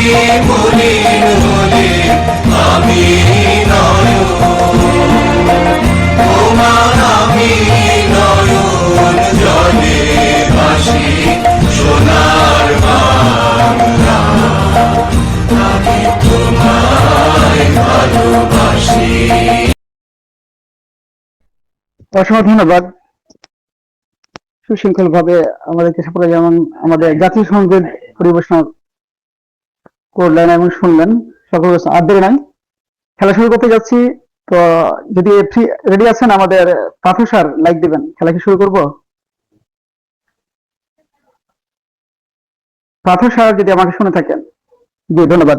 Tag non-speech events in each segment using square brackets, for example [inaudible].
মলিন অসংখ্য ধন্যবাদ। সুশৃঙ্খল ভাবে আমাদেরকে যেমন আমাদের জাতীয় সংগীত পরিবেশনা করলেন এবং শুনলেন সকল আর দেরি নাই, খেলা শুরু করতে যাচ্ছি। তো যদি রেডি আছেন, আমাদের পাথর স্যার লাইক দিবেন। খেলা কি শুরু করব? পাথর স্যার যদি আমাকে শুনে থাকেন। জি, ধন্যবাদ।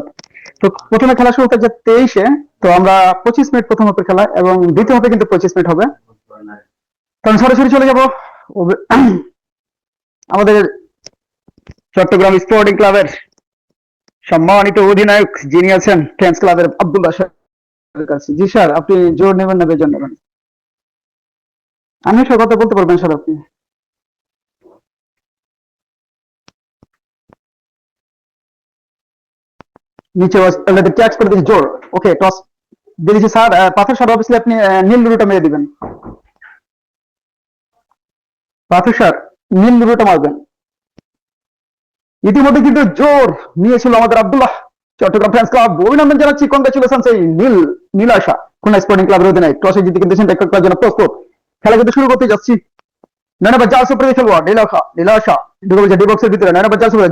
তো প্রথমে খেলা শুরু হতে যাচ্ছে তেইশে, তো আমরা পঁচিশ মিনিট প্রথম হবে খেলা এবং দ্বিতীয় হবে কিন্তু পঁচিশ মিনিট হবে। তখন সরাসরি চলে যাব। [coughs] আমাদের চট্টগ্রাম স্পোর্টিং ক্লাবের সম্মানিত অধিনায়ক যিনি আছেন ফ্রেন্স ক্লাবের আব্দুল বাসার কাছে। জি স্যার, আপনি জোর নেবেন না, বেজন নেবেন। আমি সব কথা বলতে পারবেন স্যার আপনি। নিচে ট্যাক্স করে দিয়েছি, জোর। Okay toss sir. পাথর স্যার অবশ্যই আপনি নীল রুটা মেরে দিবেন। পাথর স্যার, নীল রুটা মারবেন। ইতিমধ্যে কিন্তু জোর নিয়েছিল আমাদের আব্দুল্লাহ। চট্টগ্রাম ফ্রেন্স ক্লাব অভিনন্দন জানাচ্ছি কংগ্রেচুলেশন সেই নীল নীল আশা খুলনা স্পোর্টিং ক্লাবের অধিনায়ক টসে জিতে কিন্তু সেন্টার জন্য প্রস্তুত। খেলা কিন্তু শুরু করতে যাচ্ছি। খেলোয়াড় নীলাশা নীলাশা ঢুকে বলছে ভিতরে।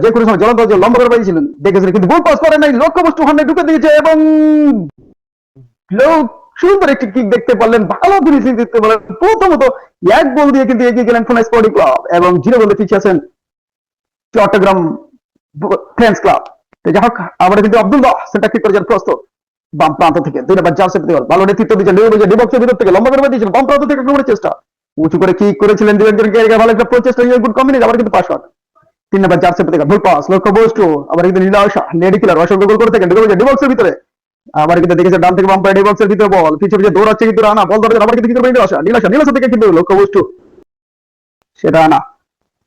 যে কোনো সময় জ্বলন্ত লম্বা করে পাইছিলেন দেখেছিলেন কিন্তু গোল পাস করে নাই ঢুকে দিয়েছে এবং সুন্দর একটি কিক দেখতে পারলেন, ভালো ফিনিশিং দেখতে পারলেন। প্রথমত এক বল দিয়ে কিন্তু এগিয়ে গেলেন খুলনা স্পোর্টিং ক্লাব এবং জিরো বলে পিছিয়ে আছেন চট্টগ্রাম ফ্রেন্স ক্লাব তো যাই হোক আবার কিন্তু আব্দুল্লাহ সেন্টার কিক করেছেন প্রস্তুত। বাম প্রান্ত থেকে, দুই নম্বর জাল সেপ্টেম্বর ভালো নেতৃত্ব দিয়েছেন বলছে ডিবক্সের ভিতর থেকে লম্বা করে দিয়েছেন বাম প্রান্ত থেকে আক্রমণের চেষ্টা। উঁচু করে কি করেছিলেন একজন ভালো একটা প্রচেষ্টা গুড কম্বিনেশন আবার কিন্তু পাস তিন নম্বর চার সেপ্টেম্বর ভুল পাস, লক্ষ্য বস্তু আবার কিন্তু নীলা লেডি কিলার অসংখ্য গোল করে থাকেন ডিবক্সের ভিতরে। আবার কিন্তু দেখেছে ডান থেকে বাম পায়ে ডিবক্সের ভিতরে বল পিছিয়ে পিছিয়ে দৌড়াচ্ছে কিন্তু রানা। বল ধরে, আবার কিন্তু ভিতরে আসা নীলাশা নীলাশা থেকে কিন্তু লক্ষ্য বস্তু। সেটা না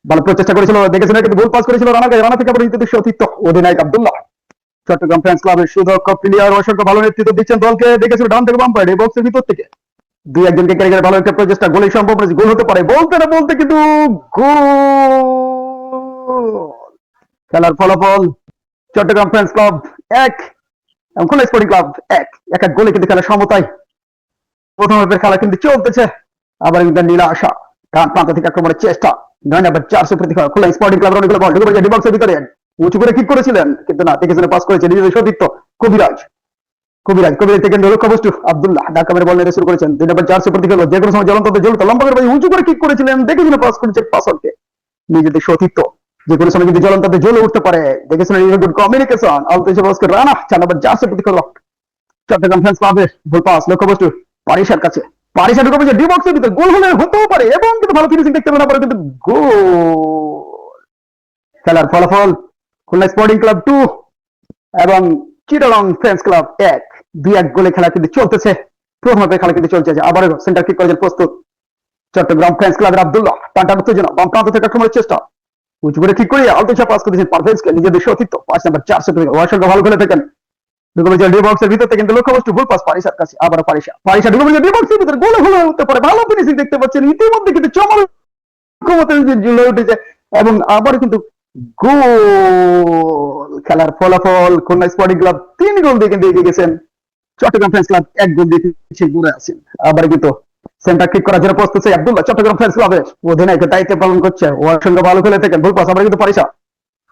ভালো প্রচেষ্টা করেছিল দেখেছেন কিন্তু ভুল পাস করেছিল রানাকে। রানা থেকে কিন্তু সতীর্থ অধিনায়ক আব্দুল্লাহ। চট্টগ্রাম ফ্রেন্স ক্লাবের সুদক্ষ প্লেয়ার অসংখ্য ভালো নেতৃত্ব দিচ্ছেন দলকে। দেখেছিল ডান থেকে বাম পায়ে বক্সের ভিতর থেকে। দুই একজনকে ক্যারি করে ভালো একটা প্রচেষ্টা, গোলের সম্ভব নয় গোল হতে পারে। বলতে না বলতে কিন্তু গোল। খেলার ফলাফল, চট্টগ্রাম ফ্রেন্স ক্লাব এক, এবং খুলনা স্পোর্টিং ক্লাব এক। এক এক গোলে কিন্তু খেলা সমতায় প্রথম খেলা কিন্তু চলতেছে। আবার কিন্তু নীলা আশা, ডান প্রান্ত থেকে আক্রমণের চেষ্টা। নয় নাম্বার খোলা ক্লাবের অনেকগুলো বল ঢুকে পড়েছে ডিবক্সের ভিতরে। উঁচু করে কিক করেছিলেন, কিন্তু না পাস করেছে। সতীর্থ কবিরাজ। কবিরাজ কবিরাজ থেকে বস্তু আব্দুল্লাহ। বল নিয়ে শুরু করেছেন। দুই যে কোনো সময় জ্বলন্ত জ্বলত। লম্বা করে উঁচু করে কিক করেছিলেন পাস করেছে সতীর্থ। যে কোনো সময় কিন্তু জ্বলন্ত জ্বলে উঠতে পারে। দেখেছেন গুড কমিউনিকেশন রানা চার চট্টগ্রাম ক্লাবের ভুল পাস লক্ষ্য বস্তু পারিসার কাছে। ঢুকে ডিবক্সের ভিতরে গোল হলে হতেও পারে এবং কিন্তু ভালো ফিনিশিং দেখতে কিন্তু গোল। খেলার ফলাফল, খুলনা স্পোর্টিং ক্লাব টু এবং ফ্রেন্স ক্লাব এক। দুই এক গোলে খেলা কিন্তু চলতেছে। প্রথম খেলা কিন্তু চলছে। আবার সেন্টার কিক করেছেন প্রস্তুত চট্টগ্রাম ফ্রেন্স ক্লাবের আব্দুল্লাহ। টানটান উত্তেজনা বাম প্রান্ত থেকে আক্রমণের চেষ্টা। উঁচু করে ঠিক করে আলতো পাস নিজেদের সতীর্থ। পাঁচ নাম্বার চারশো থেকে ভালো খেলে থাকেন। খেলার ফলাফল, খুলনা স্পোর্টিং ক্লাব তিন গোল দিয়ে কিন্তু এগিয়ে গেছেন। চট্টগ্রাম ফ্রেন্স ক্লাব এক গোল দিয়ে ঘুরে আবার কিন্তু সেন্টার কিক করার জন্য প্রস্তুত আব্দুল্লাহ, চট্টগ্রাম ফ্রেন্স ক্লাবের অধিনায়কের দায়িত্ব পালন করছে। ওর সঙ্গে ভালো খেলে থাকেন, ভুল পাস, আবার কিন্তু পারিসা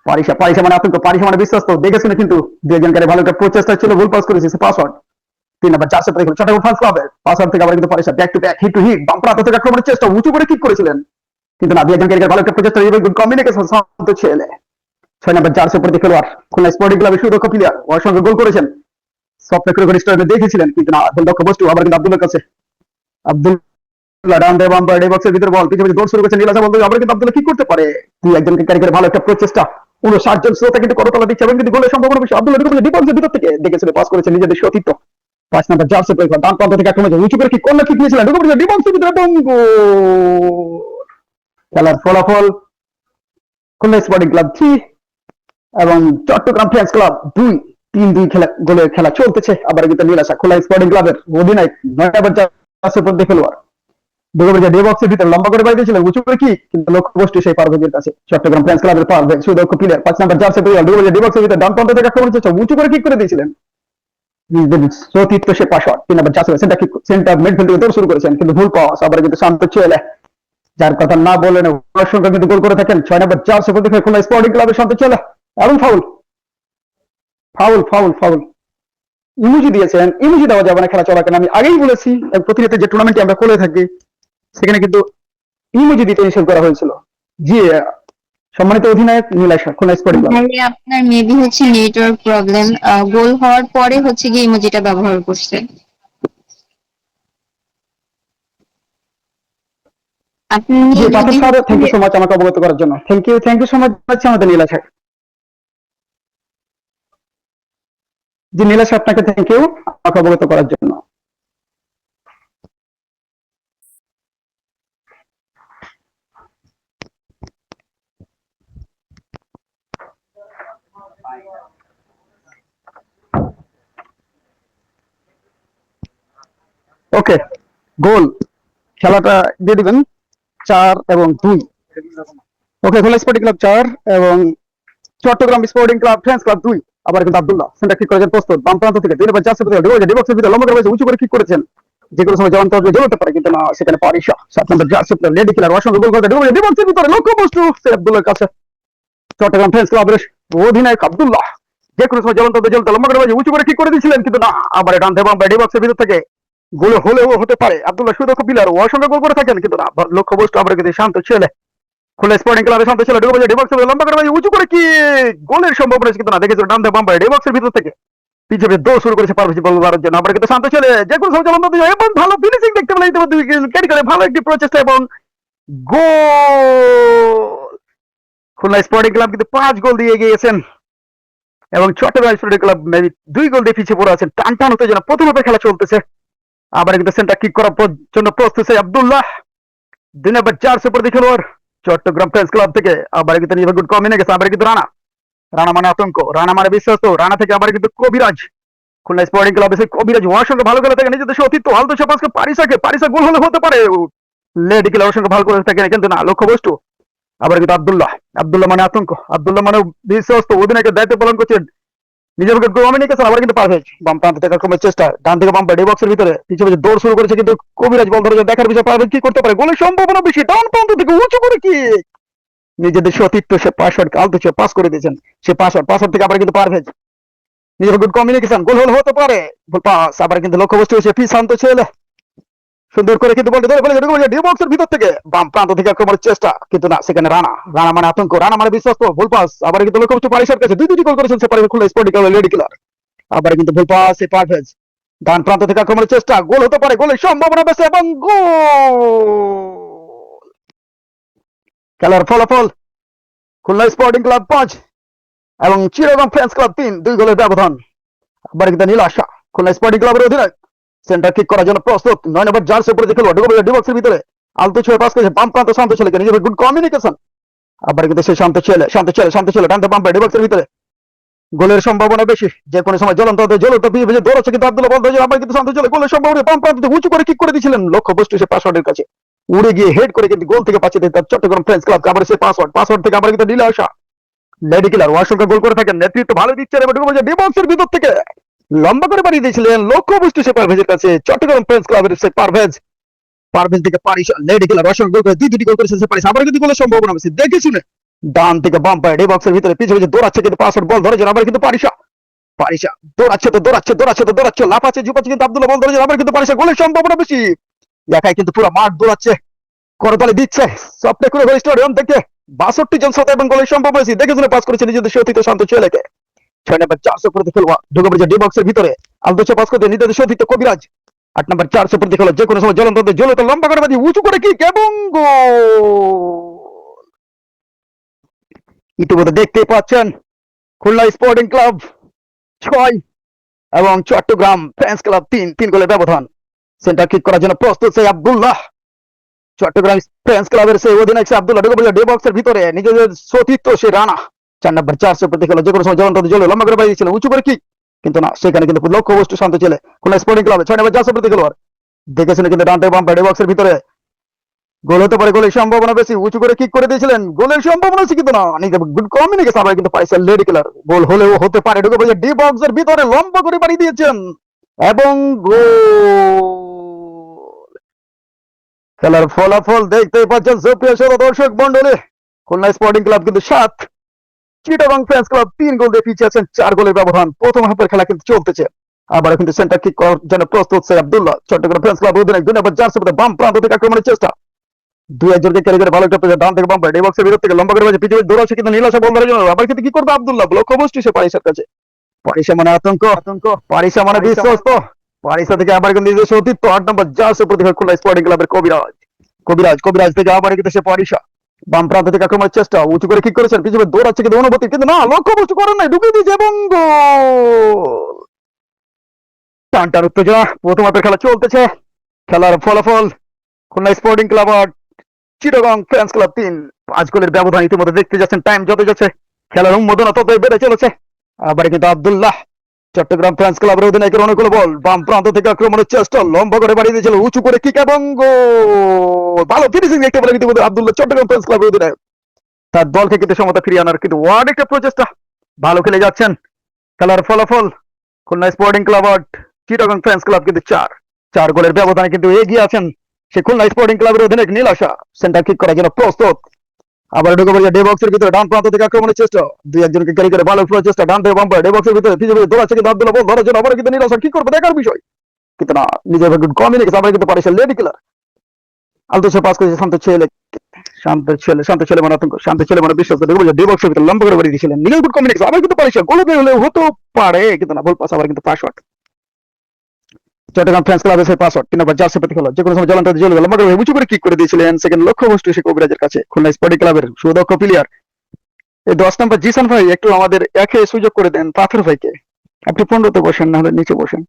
পারিসা পারিসা মানে আতঙ্ক, পারিসা মানে বিশ্বস্ত। দেখেছেন কিন্তু দুজনকারে ভালো একটা প্রচেষ্টা ছিল, ভুল পাস করেছে পাসওয়ার্ড তিন নাম্বার, চারশো থেকে চট্টগ্রাম ফ্রান্স ক্লাবের পাসওয়ার্ড থেকে আবার কিন্তু Parisa back to back hit to hit বাম প্রান্ত থেকে আক্রমণের চেষ্টা, উঁচু করে কিক করেছিলেন। কিন্তু না দুজনকারে ভালো একটা প্রচেষ্টা গুড কমিউনিকেশন শান্ত ছেলে। ছয় নাম্বার, চারশো প্রতি খেলোয়াড়, খুলনা স্পোর্টিং ক্লাবের সুদক্ষ প্লেয়ার ওর সঙ্গে গোল করেছেন। সফট করে স্টোরে দেখেছিলেন, কিন্তু না লক্ষ্য বস্তু আবার কিন্তু আব্দুল্লার কাছে। আব্দুল ভিতরে বল পিছনে দৌড় শুরু করেছে নীলাশা বলতে আবার কিন্তু আব্দুল্লাহ কি করতে পারে। দুই একজনকে ক্যারি করে ভালো একটা প্রচেষ্টা। উনষাট জন শ্রোতা কিন্তু করতলা দিচ্ছে, এবং কিন্তু গোলের সম্ভাবনা বেশি। আব্দুল্লাহ ঢুকে ডিফেন্সের ভিতর থেকে দেখেছিল পাস করেছে নিজেদের সতীর্থ। পাঁচ নাম্বার জার্সি প্রয়োগ ডান প্রান্ত থেকে আক্রমণ উঁচু করে কি কর্নার কিক নিয়েছিলেন। ঢুকে পড়েছে ডিফেন্সের ভিতরে গোল। খেলার ফলাফল খুলনা স্পোর্টিং ক্লাব থ্রি এবং চট্টগ্রাম ফ্রেন্ডস ক্লাব দুই, তিন, দুই খেলা, গোলের খেলা চলতেছে। আবার কিন্তু নীলাশা খোলা স্পোর্টিং ক্লাবের অধিনায়ক নয় নম্বর জার্সি পর্দে খেলোয়াড়। দুগোবে ডে বক্সের ভিতরে লম্বা করে উঁচু করে কি? কিন্তু লক্ষ্য গোষ্ঠী সেই পারভেজের কাছে। চট্টগ্রাম ফ্রেন্ডস ক্লাবের পারভেজ সুদক্ষ প্লেয়ার পাঁচ নম্বর জার্সি প্লেয়ার ডে বক্সের ভিতরে ডান প্রান্ত থেকে আক্রমণ উঁচু করে কিক করে দিয়েছিলেন। সতীর্থ সে তিন নম্বর জার্সি সেটা কিক সেন্টার মিডফিল্ড থেকে শুরু করেছেন, কিন্তু ভুল আবার কিন্তু শান্ত ছেলে যার কথা না বলেন কিন্তু গোল করে থাকেন, ছয় নম্বর জার্সি স্পোর্টিং ক্লাবের শান্ত ছেলে এবং foul foul foul foul emoji দিয়েছেন, ইমুজি দেওয়া যাবে না, খেলা চলাকালীন আমি আগেই বলেছি এক প্রতিনিয়ত যে টুর্নামেন্টে আমরা করে থাকি সেখানে কিন্তু ইমুজি দিতে নিষেধ করা হয়েছিল। জি সম্মানিত অধিনায়ক নীলাশা খুলনা স্পোর্টিং তাহলে আপনার মেবি হচ্ছে নেটওয়ার্ক প্রবলেম গোল হওয়ার পরে হচ্ছে গিয়ে ইমোজিটা ব্যবহার করছে। আপনি থ্যাংক ইউ সো মাচ আমাকে অবগত করার জন্য। Thank you thank you so much আমাদের নীলাশা জি নীলাশা আপনাকে থ্যাংক ইউ আমাকে অবগত করার জন্য। ওকে গোল খেলাটা দিয়ে দিবেন চার এবং দুই। ওকে খোলা স্পোর্টিং ক্লাব চার এবং Chattogram sporting club friends club দুই। আবার কিন্তু আব্দুল্লাহ সেন্টার কিক করেছেন প্রস্তুত। বাম প্রান্ত থেকে দুই নম্বর প্রতি ডিবক্সের ভিতরে লম্বা করে উঁচু করে কিক করেছেন। যে কোনো সময় জবান তরফে জ্বলতে পারে, কিন্তু না, সেখানে পারিশা সাত নম্বর জার্সি প্লেয়ার লেডি খেলার অসংখ্য গোল করতে ডিবক্সের ডিবক্সের ভিতরে লক্ষ্য বস্তু আব্দুল্লাহর কাছে। চট্টগ্রাম ফ্রেন্ডস ক্লাবের অধিনায়ক আব্দুল্লাহ, যে কোনো সময় জ্বলন্ত জ্বলতে লম্বা করে উঁচু করে কিক করে দিয়েছিলেন, কিন্তু না, আবার ডান দেবাম ডিবক্সের ভিতর থেকে গোল হলেও হতে পারে। আব্দুল্লাহ সুদক্ষ পিলার ও অসংখ্য গোল করে থাকেন, কিন্তু না লক্ষ্য বস্তু, আবার কিন্তু শান্ত ছেলে। খুলে স্পোর্টিং ক্লাবের শান্ত ছেলে, ঢুকে ডিবক্স লম্বা করে উঁচু করে কি? গোলের সম্ভাবনা কিন্তু না দেখেছিল ডান দেব বাম্পার ডিবক্সের ভিতর থেকে। পিছিয়ে দৌড় শুরু করেছে পারভেজ বল মারার জন্য। আবার কিন্তু শান্ত ছেলে, যে কোনো সময় চলন্ত দিয়ে, এবং ভালো ফিনিশিং দেখতে পেলে ইতিমধ্যে ক্যারি করে ভালো একটি প্রচেষ্টা এবং গোল! খুলনা স্পোর্টিং ক্লাব কিন্তু পাঁচ গোল দিয়ে গিয়েছেন। এবং চট্টগ্রাম স্পোর্টিং ক্লাব মেবি দুই গোল দিয়ে পিছিয়ে পড়ে আছেন। টান টান হতে যেন প্রথম হাতে খেলা চলতেছে। আবার কিন্তু সেন্টার কিক করার জন্য প্রস্তুত সেই আব্দুল্লাহ। দুই নম্বর চার সুপার দি খেলোয়াড় চট্টগ্রাম প্রেস ক্লাব থেকে আবার কিন্তু নিজের গুড কমিনে গেছে, আবার কিন্তু রানা। রানা মানে আতঙ্ক, রানা মানে বিশ্বস্ত। রানা থেকে আবার কিন্তু কবিরাজ। খুলনা স্পোর্টিং ক্লাব এসে কবিরাজ ওয়ার সঙ্গে ভালো করে থাকে, নিজেদের অতীত আলতো সপাসকে পারিসাকে পারিসা গোল হলে হতে পারে। লেডি খেলার সঙ্গে ভালো করে থাকে কিন্তু না, লক্ষ্য বস্তু। আবার কিন্তু আবদুল্লাহ। আব্দুল্লাহ মানে আতঙ্ক। আবদুল্লাহ মানে বিশ্বস্ত। অধিনায়কের দায়িত্ব পালন করছেন নিজের উইকেট কমিয়ে গেছেন আবার কিন্তু পারফেক্ট বাম প্রান্ত থেকে আক্রমণের চেষ্টা, ডান থেকে বাম ডি বক্সের ভিতরে। পিছিয়ে পিছিয়ে দৌড় শুরু করেছে কিন্তু কবিরাজ বল ধরে দেখার বিষয় পারফেক্ট কি করতে পারে? গোলের সম্ভাবনা বেশি, ডান প্রান্ত থেকে উঁচু করে কি নিজেদের সতীর্থ সে পাসওয়ার্ড আলতো সে পাস করে দিয়েছেন, সে পাসওয়ার্ড পাসওয়ার্ড থেকে আবার কিন্তু পারফেক্ট নিজের গুড কমিউনিকেশন গোল হল হতে পারে। পাস আবার কিন্তু লক্ষ্যবস্তু হচ্ছে ফি শান্ত ছেলে। সুন্দর করে কিন্তু বলতে ধরে ফেলেছে ডি বক্সের ভিতর থেকে। বাম প্রান্ত থেকে আক্রমণের চেষ্টা, কিন্তু না, সেখানে রানা। রানা মানে আতঙ্ক, রানা মানে বিশ্বস্ত, ভুল পাস। আবার কিন্তু লক্ষ্য বস্তু পারিসার কাছে দুই দুটি গোল করেছেন সে পারিস খুলে স্পোর্টিং লেডি কিলার। আবার কিন্তু ভুল পাস সে পারফেজ ডান প্রান্ত থেকে আক্রমণের চেষ্টা, গোল হতে পারে, গোলের সম্ভাবনা বেশি এবং গোল। খেলার ফলাফল, খুলনা স্পোর্টিং ক্লাব পাঁচ এবং চিরগম ফ্রেন্স ক্লাব তিন, দুই গোলের ব্যবধান। আবার কিন্তু নীল আশা, খুলনা স্পোর্টিং ক্লাবের অধিনায়ক। সেন্টার কিক করার জন্য প্রস্তুত। নয় নম্বর জার্সি উপরে খেলো ঢুকে ডিবক্সের ভিতরে। আলতো ছয় পাস করেছে, বাম প্রান্ত শান্ত ছেলেকে, নিজের গুড কমিউনিকেশন আবার কিন্তু সে শান্ত ছেলে শান্ত ছেলে শান্ত ছেলে ডানতে বাম ডিবক্সের ভিতরে। গোলের সম্ভাবনা বেশি। যে কোনো সময় জ্বলন্ত হতে, জ্বলন্ত পিছিয়ে পিছিয়ে দৌড়াচ্ছে কিন্তু আব্দুল্লাহ বল আবার কিন্তু শান্ত ছেলে গোলের সম্ভাবনা বাম প্রান্ত উঁচু করে কিক করে দিয়েছিলেন। লক্ষ্য বস্তু সে পাসওয়ার্ডের কাছে। উড়ে গিয়ে হেড করে কিন্তু গোল থেকে পাচ্ছে তার চট্টগ্রাম ফ্রেন্স ক্লাব আবার সে পাসওয়ার্ড পাসওয়ার্ড থেকে আবার কিন্তু নীল আশা। লেডি কিলার ওয়াশঙ্কা গোল করে থাকেন। নেতৃত্ব ভালো ঢুকে ডিবক্সের ভিতর থেকে। লম্বা করে বাড়িয়ে দিয়েছিলেন লক্ষ্য বস্তু সে পারভেজের কাছে। চট্টগ্রাম ফ্রেন্স ক্লাবের সে পারভেজ পারভেজ থেকে পারিস লেডি খেলা রসন গোল করে দুই দুটি গোল করেছে সে পারিস আবার কিন্তু গোলের সম্ভাবনা বেশি দেখে শুনে ডান থেকে বাম পায়ে ডি বক্সের ভিতরে পিছনে পিছনে দৌড়াচ্ছে কিন্তু পাসওয়ার্ড বল ধরেছেন আবার কিন্তু পারিসা পারিসা দৌড়াচ্ছে তো, দৌড়াচ্ছে দৌড়াচ্ছে তো, দৌড়াচ্ছে। লাফাচ্ছে ঝুপাচ্ছে কিন্তু আব্দুল্লাহ বল ধরেছেন আবার কিন্তু পারিসা গোলের সম্ভাবনা বেশি। একাই কিন্তু পুরো মাঠ দৌড়াচ্ছে, করতালি দিচ্ছে। স্বপ্নে করে স্টেডিয়াম থেকে বাষট্টি জন শ্রোতা এবং গোলের সম্ভাবনা বেশি দেখে শুনে পাস করেছে নিজেদের সতীত শান্ত ছেলেকে। ছয় চারশো খেলোয়া ডি বক্সের ভিতরে। পাস করতে নিজেদের সতীত কবিরাজ। আট চারশো খেলো যে কোনো সময় লম্বা করে উঁচু করে কি ইতিমধ্যে দেখতে পাচ্ছেন খুলনা স্পোর্টিং ক্লাব ছয় এবং চট্টগ্রাম ফ্রেন্স ক্লাব তিন তিন গোলের ব্যবধান। সেন্টার কিক করার জন্য প্রস্তুত সেই আব্দুল্লাহ। চট্টগ্রাম ফ্রেন্স ক্লাবের সেই অধিনায়ক আব্দুল্লাহ। পড়েছে ডি বক্সের ভিতরে। নিজেদের সতীর্থ সে রানা। চার নম্বর চারশো প্রতি খেলা যে কোনো সময় জ্বলন্ত জলে লম্বা করে বাড়িয়েছিল উঁচু করে কি? কিন্তু না, সেখানে কিন্তু লক্ষ্য বস্তু শান্ত ছেলে কোন স্পোর্টিং ক্লাবে ছয় নম্বর চারশো প্রতি খেলোয়াড়। দেখেছেন কিন্তু ডান্টে বাম ব্যাডে বক্সের ভিতরে। গোল হতে পারে, গোলের সম্ভাবনা বেশি, উঁচু করে কিক করে দিয়েছিলেন, গোলের সম্ভাবনা আছে কিন্তু না। গুড কমিউনিকেশন আমরা কিন্তু পাইছে লেডি কিলার গোল হলেও হতে পারে, ঢুকে পড়েছে ডি বক্সের ভিতরে লম্বা করে বাড়ি দিয়েছেন। এবং গোল! খেলার ফলাফল দেখতেই পাচ্ছেন সুপ্রিয় শ্রোতা দর্শক মন্ডলী খুলনা স্পোর্টিং ক্লাব কিন্তু সাত চিটাগং ফ্রেন্স ক্লাব তিন গোল দিয়ে পিছিয়ে আছেন চার গোলের ব্যবধান। প্রথম হাফের খেলা কিন্তু চলতেছে। আবার কিন্তু সেন্টার কিক করার জন্য প্রস্তুত সে আব্দুল্লাহ। চট্টগ্রাম ফ্রেন্স ক্লাব অধিনায়ক দুই নম্বর জার্সি বাম প্রান্ত থেকে আক্রমণের চেষ্টা। দুই একজনকে ক্যারি করে ভালো একটা ডান থেকে বাম পায় থেকে লম্বা করে দৌড়াচ্ছে কিন্তু নীলাশা বন্ধ জন্য। আবার কিন্তু কি করবে আব্দুল্লাহ? লক্ষ্য বস্তু সে পারিসার কাছে। পারিসা মানে আতঙ্ক। আতঙ্ক। পারিসা মানে বিশ্বস্ত। পারিসা থেকে আবার কিন্তু নিজস্ব অতীত। আট নম্বর জার্সি প্রতিভা খুলনা স্পোর্টিং ক্লাবের কবিরাজ। কবিরাজ কবিরাজ থেকে আবার কিন্তু সে পারিসা বাম প্রান্ত থেকে আক্রমণের চেষ্টা, উঁচু করে কিক করেছেন, পিছনে দৌড়াচ্ছে কিন্তু অনুভূতি, কিন্তু না, লক্ষ্য বস্তু করেন নাই, ঢুকিয়ে দিয়েছে এবং টান উত্তেজনা, প্রথম হাতের খেলা চলতেছে। খেলার ফলাফল খুলনা স্পোর্টিং ক্লাব আর চিটাগং ফ্রেন্স ক্লাব তিন। পাঁচ গোলের ব্যবধান ইতিমধ্যে দেখতে যাচ্ছেন টাইম যত যাচ্ছে, খেলার উন্মোদনা ততই বেড়ে চলেছে। আবার কিন্তু আব্দুল্লাহ চট্টগ্রাম ফ্রেন্স ক্লাবের অধিনায়কের অনুকূল বল। বাম প্রান্ত থেকে আক্রমণের চেষ্টা। লম্বা করে বাড়িয়ে দিয়েছিল, উঁচু করে কিক এবং ভালো ফিনিশিং দেখতে পেলেন ইতিমধ্যে আব্দুল্লাহ চট্টগ্রাম ফ্রেন্স ক্লাবের অধিনায়ক তার দলকে কিন্তু সমতা ফিরিয়ে আনার কিন্তু ওয়ার্ড একটা প্রচেষ্টা। ভালো খেলে যাচ্ছেন। খেলার ফলাফল, খুলনা স্পোর্টিং ক্লাব আর চিটাগং ফ্রেন্স ক্লাব কিন্তু চার। চার গোলের ব্যবধানে কিন্তু এগিয়ে আছেন সে খুলনা স্পোর্টিং ক্লাবের অধিনায়ক নীলাশা। সেন্টার কিক করার জন্য প্রস্তুত। আবার ঢুকে পড়েছে ডে বক্সের ভিতরে, ডান প্রান্ত থেকে আক্রমণের চেষ্টা। দুই একজনকে ক্যারি করে ভালো চেষ্টা, ডান থেকে বাম্পার ডে বক্সের ভিতরে কিন্তু আব্দুল্লাহ বল, ধরার জন্য আবার কিন্তু কি করবে, দেখার বিষয়। কিন্তু না, নিজের গুড কমিউনিকেশন আবার কিন্তু পারিস লেডি কিলার আলতো পাস করেছে শান্ত ছেলে শান্ত ছেলে শান্ত ছেলে মানে আতঙ্ক, শান্ত ছেলে মানে বিশ্বাস করে ডে বক্সের ভিতরে লম্বা করে বাড়ি দিয়েছিলেন। নিজের গুড কমিউনিকেশন আবার কিন্তু পারিস গোল হলে হতে পারে, কিন্তু না পাস আবার কিন্তু পাস চট্টগ্রাম ফ্রেন্স ক্লাবের সেই পাসওয়ার্ড তিন জার্সি প্রতি খেলা যে কোনো সময় জ্বলন্ত জল লম্বা করে উঁচু করে কিক করে দিয়েছিলেন সেকেন্ড লক্ষ্য বস্তু সে কবিরাজের কাছে, খুলনা স্পোর্টিং ক্লাবের সুদক্ষ প্লেয়ার এই দশ নম্বর জিসান ভাই একটু আমাদের একে সুযোগ করে দেন পাথর ভাইকে। আপনি পনেরোতে বসেন, না হলে নিচে বসেন।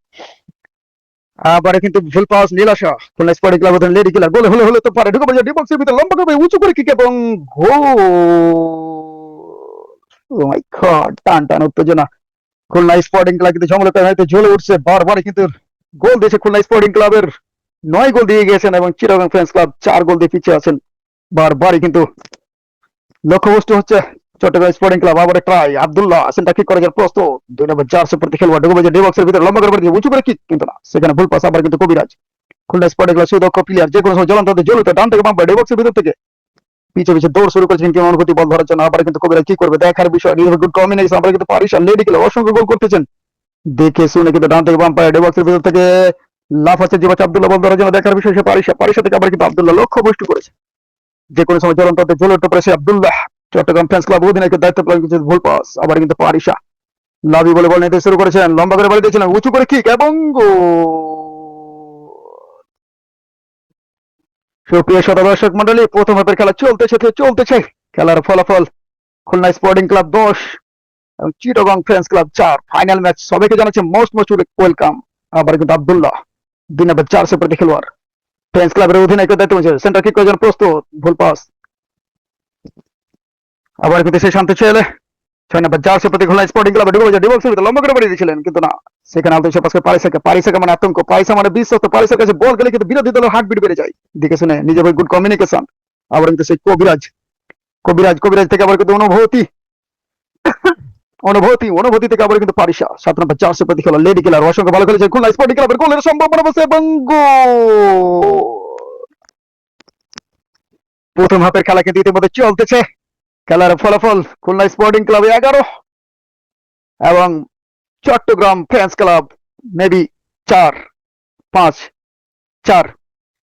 আবার কিন্তু ভুল pass Nilasha Khulna sporting club lady killer বলে হলে হলে তো পারে, ঢুকে পড়ে ডিবক্সের ভিতরে লম্বা করে উঁচু করে কিক এবং গোল ও মাই গড টান টান, উত্তেজনা। খুলনা স্পোর্টিং ক্লাব কিন্তু জমলতে হয়তো জ্বলে উঠছে বারবার কিন্তু গোল দিয়েছে খুলনা স্পোর্টিং ক্লাবের নয় গোল দিয়ে গিয়েছেন এবং চিটাগং ফ্রেন্স ক্লাব চার গোল দিয়ে পিছিয়ে আছেন। বারবারই কিন্তু লক্ষ্যবস্তু হচ্ছে চট্টগ্রাম স্পোর্টিং ক্লাব আবার ট্রাই আব্দুল্লাহ সেন্টার কিক করে যাওয়ার প্রস্তুত। দুই নম্বর চারশো প্রতি খেলোয়াড় ঢুকে যে ডিবক্সের ভিতরে। লম্বা করে বাড়িয়ে উঁচু করে কিক কিন্তু না। সেখানে ভুল পাস আবার কিন্তু কবিরাজ। খুলনা স্পোর্টিং ক্লাব সুদক্ষ প্লেয়ার যে কোনো সময় জ্বলন্ত জ্বলিত ডান থেকে বাম্পার ডিবক্সের ভিতর থেকে। পিছে পিছে দৌড় শুরু করেছেন কেমন অনুভূতি বল ধরার জন্য। আবার কিন্তু কবিরাজ কি করবে? দেখার বিষয়। গুড কম্বিনেশন আবার কিন্তু আর লেডি খেলে অসংখ্য গোল করতেছেন। দেখে শুনে কিন্তু ডান থেকে বাম্পার ডিবক্সের ভিতর থেকে লাফাচ্ছে জীবাচ আব্দুল্লাহ বল ধরার জন্য দেখার বিষয়, সে পারিসা পারিসা থেকে আবার কিন্তু আব্দুল্লাহ লক্ষ্য বস্তু করেছে। যে কোনো সময় জ্বলন্ত জ্বলে উঠতে পারে সে আব্দুল্লাহ। চট্টগ্রাম ফ্রেন্স ক্লাব অধিনায়কের দায়িত্ব পালন করেছে ভুল পাস, আবার কিন্তু পারিসা লাভি বলে বল নিতে শুরু করেছেন, লম্বা করে বাড়ি দিয়েছিলেন, উঁচু করে কিক এবং সুপ্রিয় শ্রোতা দর্শক মন্ডলী প্রথম হাতের খেলা চলতেছে চলতেছে। খেলার ফলাফল খুলনা স্পোর্টিং ক্লাব দশ এবং চিটগং ফ্রেন্স ক্লাব চার ফাইনাল ম্যাচ সবাইকে জানাচ্ছে মোস্ট মোস্ট ওয়েলকাম আবার কিন্তু আব্দুল্লাহ দুই নম্বর চারশো প্রতি খেলোয়াড়। ফ্রেন্স ক্লাবের অধিনায়কের দায়িত্ব নিয়েছে সেন্টার কিক করার প্রস্তুত। ভুল পাস আবার কিন্তু সেই শান্ত ছেলে ছয় নম্বর চারশো প্রতি খুলনা স্পোর্টিং ক্লাবে ঢুকে ডিবক্সের ভিতরে লম্বা করে বাড়িয়ে দিয়েছিলেন, কিন্তু না। সেখানে আলতো সে পাশে পারিসাকে পারিসাকে মানে আতঙ্ক। পারিসা মানে বিশ্বস্ত। পারিসার কাছে বল গেলে কিন্তু বিরোধী দলের হার্ট বিট বেড়ে যায়। দেখে শুনে নিজের গুড কমিউনিকেশন আবার কিন্তু সেই কবিরাজ। কবিরাজ কবিরাজ থেকে আবার কিন্তু অনুভূতি। অনুভূতি অনুভূতি থেকে আবার কিন্তু পারিসা সাত নম্বর চারশো প্রতি খেলা লেডি খেলার অসংখ্য ভালো খেলেছে খুলনা স্পোর্টিং ক্লাবের গোলের সম্ভাবনা বসে এবং প্রথম হাফের খেলা কিন্তু ইতিমধ্যে চলতেছে। খেলার ফলাফল খুলনা স্পোর্টিং ক্লাবে এগারো। এবং চট্টগ্রাম ফ্রেন্স ক্লাব মেবি চার, পাঁচ, চার।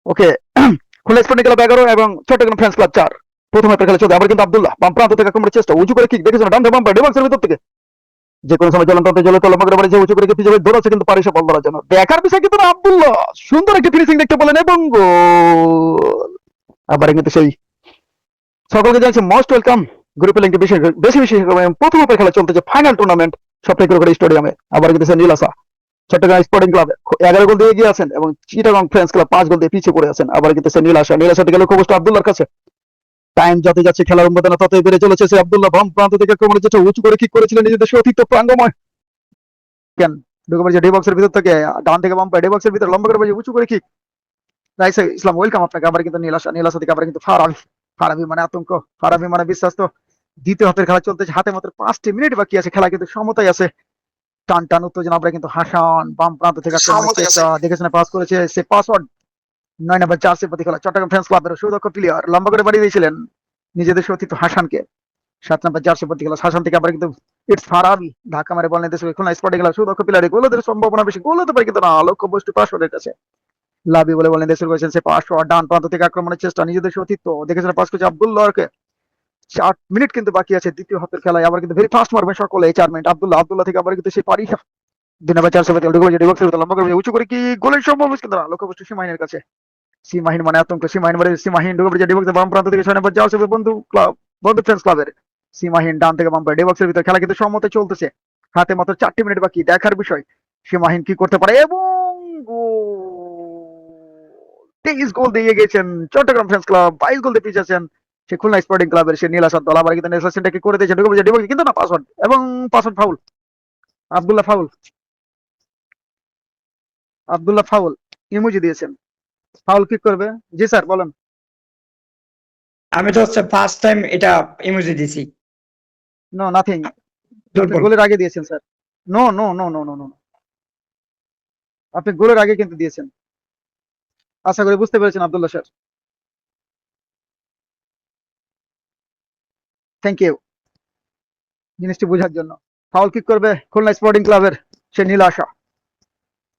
ওকে [clears throat] খুলনা স্পোর্টিং ক্লাব এগারো এবং চট্টগ্রাম ফ্রেন্স ক্লাব চার। প্রথম হাতের খেলা চলছে আবার কিন্তু আব্দুল্লাহ, বাম প্রান্ত থেকে আক্রমণের চেষ্টা। উঁচু করে কিক দেখেছেন, ডান বাম্পার ডেবক্সের ভিতর থেকে। যে কোনো সময় জ্বলন্ত জলে তলমা করে বাড়িছে উঁচু করে পিছিয়ে দৌড়াচ্ছে কিন্তু পারিসা বল ধরার জন্য। দেখার বিষয় কিন্তু না, আব্দুল্লাহ। সুন্দর একটি ফিনিশিং দেখতে পেলেন এবং গোল। আবার কিন্তু সেই সকলকে জানাচ্ছি মোস্ট ওয়েলকাম গ্রুপে লিঙ্কে বেশি বেশি বেশি প্রথম উপরে খেলা চলতেছে ফাইনাল টুর্নামেন্ট সবটাই করে স্টেডিয়ামে আবার কিন্তু সে নীলাসা চট্টগ্রাম স্পোর্টিং ক্লাবে এগারো গোল দিয়ে এগিয়ে আছেন এবং চিটাগং ফ্রেন্স ক্লাব পাঁচ গোল দিয়ে পিছিয়ে পড়ে আছেন। আবার কিন্তু সে নীলাশা। থেকে লক্ষ্য বস্তু আব্দুল্লার কাছে টাইম যত যাচ্ছে খেলার উন্মাদনা ততই বেড়ে চলেছে। সে আব্দুল্লাহ বাম প্রান্ত থেকে আক্রমণের চেষ্টা উঁচু করে কিক করেছিলেন নিজেদের সতীর্থ প্রাঙ্গময়। কেন ঢুকে পড়েছে ডি বক্সের ভিতর থেকে ডান থেকে বাম পায়ে ডি বক্সের ভিতর লম্বা করে বাজে উঁচু করে কিক রাইসে ইসলাম ওয়েলকাম আপনাকে। আবার কিন্তু নীলাশা নীলাশা থেকে আবার কিন্তু ফারাবি ফারাবি মানে আতঙ্ক ফারাবি মানে বিশ্বাস তো দ্বিতীয় হাতের খেলা চলতেছে হাতে মাত্র পাঁচটি মিনিট বাকি আছে খেলা কিন্তু সমতায় আছে। টান টান উত্তেজনা আমরা কিন্তু হাসান বাম প্রান্ত থেকে আক্রমণের সমতায় আছে। চেষ্টা দেখে শুনে পাস করেছে সে পাসওয়ার্ড নয় নম্বর চার প্রতি খেলা চট্টগ্রাম ফ্রেন্স ক্লাবের সুদক্ষ প্লেয়ার লম্বা করে বাড়িয়ে দিয়েছিলেন নিজেদের সতীর্থ হাসানকে। সাত নম্বর জার্সি প্রতি খেলা হাসান থেকে আবার কিন্তু ইটস ফারাবি ঢাকা মারে বল নিতে খুলনা স্পটে গেল সুদক্ষ প্লেয়ারে। গোলদের সম্ভাবনা বেশি। গোল হতে পারে কিন্তু না। লক্ষ্য বস্তু পাসওয়ার্ডের কাছে। লাভি বলে বলেন দেশের করেছেন সে পাসওয়ার্ড ডান প্রান্ত থেকে আক্রমণের চেষ্টা। নিজেদের সতীর্থ দেখেছেন পাস করছে আব্দুল্লাহকে চার মিনিট কিন্তু বাকি আছে দ্বিতীয় হাতের খেলায়। আবার কিন্তু ভেরি ফাস্ট মারবে সকলে। চার মিনিট আব্দুল্লাহ আব্দুল্লাহ থেকে আবার কিন্তু সে পারি দুই নম্বর চারশো লম্বা করে উঁচু করে কি গোলের সম্ভব কিন্তু লক্ষ্য বস্তু সীমাহিনের কাছে। সীমাহীন মানে আতঙ্ক সীমাহীন মানে সীমাহীন ঢুকে পড়েছে ডিবক্সের বাম প্রান্ত থেকে ছয় নম্বর যাওয়া বন্ধু ক্লাব বন্ধু ফ্রেন্ডস ক্লাবের সীমাহীন ডান থেকে বাম পায়ে ডিবক্সের ভিতর খেলা কিন্তু সম্মতে চলতেছে হাতে মাত্র চারটি মিনিট বাকি দেখার বিষয় সীমাহীন কি করতে পারে এবং তেইশ গোল দিয়ে গেছেন চট্টগ্রাম ফ্রেন্ডস ক্লাব বাইশ গোল দিয়ে পিছিয়েছেন সে খুলনা স্পোর্টিং ক্লাবের সে নীলাশার দল আবার কিন্তু নেসাসেনটা কি করে দিয়েছে ঢুকে পড়েছে ডিবক্সে কিন্তু না পাসওয়ার্ড এবং password foul Abdullah foul Abdullah foul emoji দিয়েছেন ফাউল কিক করবে? জি স্যার বলেন। আমি তো হচ্ছে ফার্স্ট টাইম এটা ইমোজি দিছি। নো নাথিং গোলের আগে দিয়েছেন sir. No no no no no no আপনি গোলের আগে কিন্তু দিয়েছেন। আশা করি বুঝতে পেরেছেন আব্দুল্লাহ স্যার। থ্যাংক ইউ জিনিসটি বোঝার জন্য। ফাউল কিক করবে খুলনা স্পোর্টিং ক্লাবের সে নীল আশা।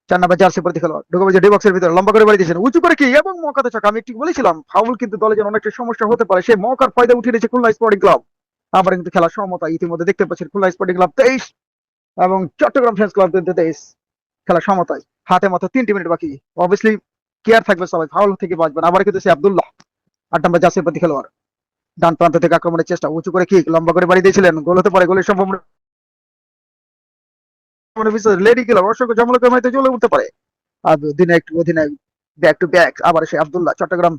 চার নাম্বার জার্সি প্রতি খেলোয়াড় ঢুকে পড়েছে ডি বক্সের ভিতরে, লম্বা করে বাড়ি দিয়েছেন। উঁচু করে কি? এবং মৌকাতে চকা, আমি একটু বলেছিলাম ফাউল কিন্তু দলে যেন অনেকটা সমস্যা হতে পারে, সেই মৌকার ফায়দা উঠিয়ে দিয়েছে খুলনা স্পোর্টিং ক্লাব আবার কিন্তু খেলা সমতা ইতিমধ্যে দেখতে পাচ্ছেন, খুলনা স্পোর্টিং ক্লাব তেইশ এবং চট্টগ্রাম ফ্রেন্স ক্লাব কিন্তু তেইশ। খেলা সমতায়। হাতে মাত্র তিনটি মিনিট বাকি। অবভিয়াসলি কেয়ার থাকবে সবাই ফাউল থেকে বাঁচবেন। আবার কিন্তু সে আব্দুল্লাহ, আট নম্বর জাসির প্রতি খেলোয়াড়। ডান প্রান্ত থেকে আক্রমণের চেষ্টা, উঁচু করে কিক লম্বা করে বাড়ি দিয়েছিলেন। গোল হতে পারে, গোলের সম্ভাবনা লেডি অসংখ্য জমলা কমাইতে চলে উঠতে পারে। অধিনায়ক অধিনায়ক ব্যাক টু ব্যাক আবার সে আব্দুল্লাহ, চট্টগ্রাম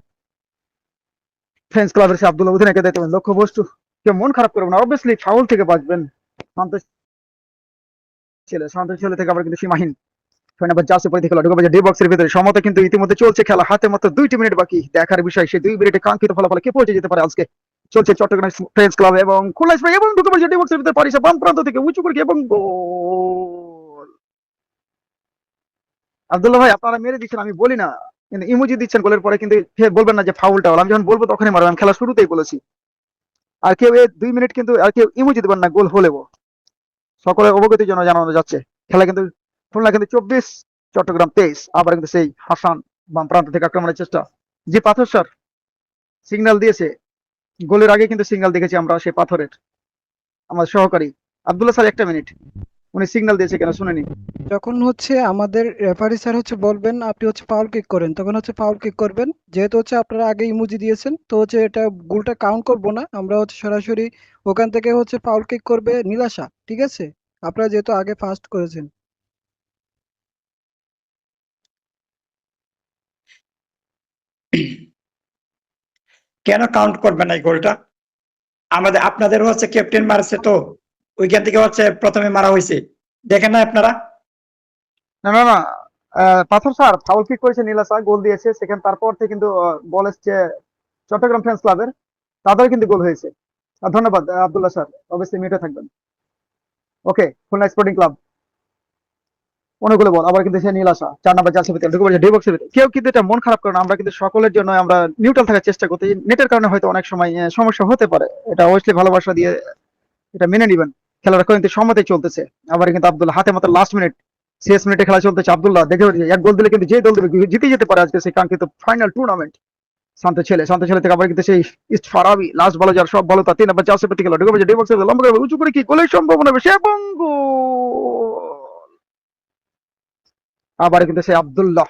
ক্লাবের সে আব্দুল্লাহ অধিনায়কে দেখতে লক্ষ্য বস্তু, কেউ মন খারাপ করবেন অবভিয়াসলি ফাউল থেকে বাঁচবেন। শান্ত ছেলে শান্ত ছেলে থেকে আবার কিন্তু সীমাহীন। ভিতরে, সমতা কিন্তু ইতিমধ্যে চলছে খেলা। হাতে মাত্র দুইটি মিনিট বাকি। দেখার বিষয়, সেই দুই মিনিটে কাঙ্ক্ষিত ফলাফলে কে পৌঁছে যেতে পারে আজকে? চলছে চট্টগ্রাম ফ্রেন্স ক্লাব এবং খুলনা স্প্রে এবং ঢুকে পড়েছে ডি বক্সের ভিতরে পারিসা বাম প্রান্ত থেকে উঁচু করে এবং গোল। আব্দুল্লাহ ভাই, আপনারা মেরে দিচ্ছেন, আমি বলি না। কিন্তু ইমোজি দিচ্ছেন গোলের পরে, কিন্তু বলবেন না যে ফাউলটা হল আমি যখন বলব তখনই মারবেন। খেলা শুরুতেই বলেছি। আর কেউ এই দুই মিনিট কিন্তু, আর কেউ ইমোজি দেবেন না, গোল হলেও। সকলের অবগতির জন্য জানানো যাচ্ছে। খেলা কিন্তু, খুলনা কিন্তু চব্বিশ, চট্টগ্রাম তেইশ। আবার কিন্তু সেই হাসান বাম প্রান্ত থেকে আক্রমণের চেষ্টা। জি পাথর স্যার সিগন্যাল দিয়েছে। গোলের আগে কিন্তু সিগন্যাল দেখেছি আমরা সেই পাথরের। আমার সহকারী। আব্দুল্লাহ স্যার, একটা মিনিট উনি সিগন্যাল দিয়েছে কেন শুনেনি। যখন হচ্ছে আমাদের রেফারি স্যার হচ্ছে বলবেন, আপনি হচ্ছে ফাউল কিক করেন, তখন হচ্ছে ফাউল কিক করবেন। যেহেতু হচ্ছে আপনারা আগে ইমোজি দিয়েছেন, তো হচ্ছে এটা গোলটা কাউন্ট করব না। আমরা হচ্ছে সরাসরি ওখান থেকে হচ্ছে ফাউল কিক করবে নীলাশা, ঠিক আছে? আপনারা যেহেতু আগে ফার্স্ট করেছেন। কেন কাউন্ট করবে না এই গোলটা আমাদের আপনাদের হচ্ছে ক্যাপ্টেন মারছে তো। ওইখান থেকে হচ্ছে প্রথমে মারা হয়েছে। দেখেন না আপনারা? না না না। পাথর স্যার ফাউল কিক করেছে নীলাশা গোল দিয়েছে। সেখানে তারপর থেকে কিন্তু বল এসছে চট্টগ্রাম ফ্রেন্স ক্লাবের তাদের কিন্তু গোল হয়েছে। ধন্যবাদ আব্দুল্লাহ স্যার। অবশ্যই মিটে থাকবেন। ওকে খুলনা স্পোর্টিং ক্লাব অনেকগুলো বল, আবার কিন্তু সে নীলাশা চার নাম্বার জার্সি ভিতরে ঢুকে পড়েছে ডি বক্সের ভিতরে কেউ কিন্তু এটা মন খারাপ করে না, আমরা কিন্তু সকলের জন্য আমরা নিউট্রাল থাকার চেষ্টা করতে নেটের কারণে হয়তো অনেক সময় সমস্যা হতে পারে। এটা অবশ্যই ভালোবাসা দিয়ে এটা মেনে নিবেন। খেলাটা কিন্তু সমতে চলতেছে। আবার কিন্তু আব্দুল্লাহ হাতে মাত্র লাস্ট মিনিট শেষ মিনিটে খেলা চলতেছে। আব্দুল্লাহ দেখে হচ্ছে এক গোল দিলে কিন্তু যে দল দেবে জিতে যেতে পারে আজকে সেই কাঙ্ক্ষিত ফাইনাল টুর্নামেন্ট শান্ত ছেলে শান্ত ছেলে থেকে আবার কিন্তু সেই ইস্ট ফারাবি লাস্ট বলে যার সব ভালো তার তিন নাম্বার চারশো পেতে গেল ঢুকে পড়েছে ডিবক্সে লম্বা করে, উঁচু করে কি, গোলের সম্ভাবনা বেশি, এবং গোল! আবার কিন্তু সেই আব্দুল্লাহ।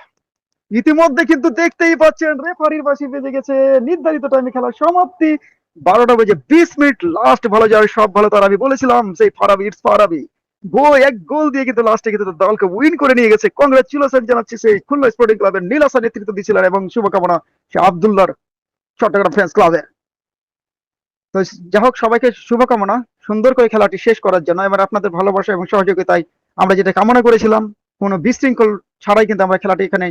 ইতিমধ্যে কিন্তু দেখতেই পাচ্ছেন রেফারির বাসি বেজে গেছে নির্ধারিত টাইমে খেলার সমাপ্তি। বারোটা বেজে বিশ মিনিট লাস্ট ভালো যাওয়ার সব ভালো তার, আমি বলেছিলাম, সেই ফারাবি ইটস ফারাবি। গো এক গোল দিয়ে কিন্তু লাস্টে কিন্তু দলকে উইন করে নিয়ে গেছে। কংগ্রেচুলেশন জানাচ্ছি সেই খুলনা স্পোর্টিং ক্লাবের নীলাসা নেতৃত্ব দিয়েছিলেন এবং শুভকামনা সে আব্দুল্লাহর চট্টগ্রাম ফ্রেন্স ক্লাবের তো যাই হোক, সবাইকে শুভকামনা। সুন্দর করে খেলাটি শেষ করার জন্য, এবার আপনাদের ভালোবাসা এবং সহযোগিতায় আমরা যেটা কামনা করেছিলাম কোনো বিশৃঙ্খল ছাড়াই কিন্তু আমরা খেলাটি এখানে